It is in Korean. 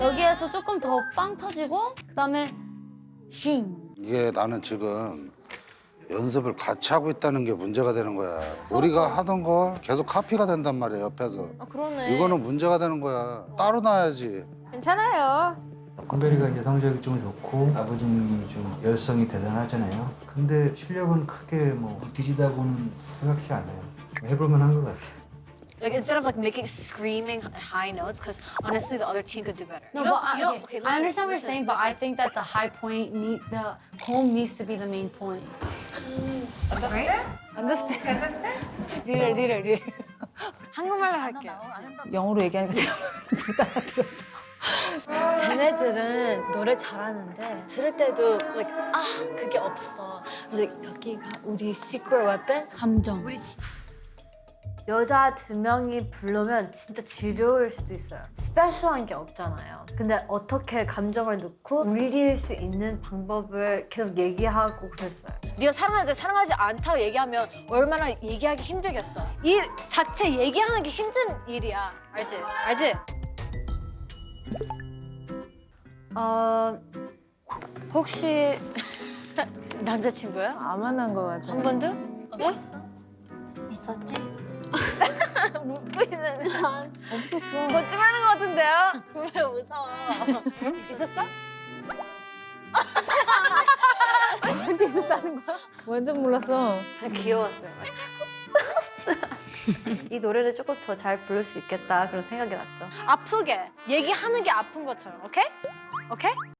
여기에서 조금 더 빵 터지고 그다음에 힝. 이게 나는 지금 연습을 같이 하고 있다는 게 문제가 되는 거야. 우리가 하던 걸 계속 카피가 된단 말이야 옆에서. 아 그러네. 이거는 문제가 되는 거야. 따로 놔야지. 괜찮아요. 큰별이가 이제 성적이 좀 좋고 아버님이 좀 열성이 대단하잖아요. 근데 실력은 크게 뭐 뒤지다고는 생각지 않아요. 해볼만 한 것 같아요. Like instead of like making screaming high notes, because honestly, the other team could do better. No, you know, but I, you know, okay, okay, I listen, understand what you're listen, saying, but I listen. think that the high point need the home needs to be the main point. understand. 리를 리를 리를. 한국말로 할게요. 영어로 얘기하니까 제가 못 알아들었어. 쟤네들은 노래 잘하는데 들을 때도 like 아 그게 없어. 그래서 여기가 우리 secret weapon. 감정. 우리 지- 여자 두 명이 부르면 진짜 지루할 수도 있어요. 스페셜한 게 없잖아요. 근데 어떻게 감정을 넣고 울릴 수 있는 방법을 계속 얘기하고 그랬어요. 네가 사랑하는데 사랑하지 않다고 얘기하면 얼마나 얘기하기 힘들겠어. 이 자체 얘기하는 게 힘든 일이야. 알지? 알지? 어 혹시 남자친구야? 안 만난 것 같아. 한 번도? 있었지? 못 보이는 없었어. 거짓말하는 것 같은데요? 왜 웃어? 있었어? 언제 있었다는 거야? 완전 몰랐어. 귀여웠어요. 이 노래를 조금 더 잘 부를 수 있겠다 그런 생각이 났죠. 아프게 얘기하는 게 아픈 것처럼, 오케이? 오케이?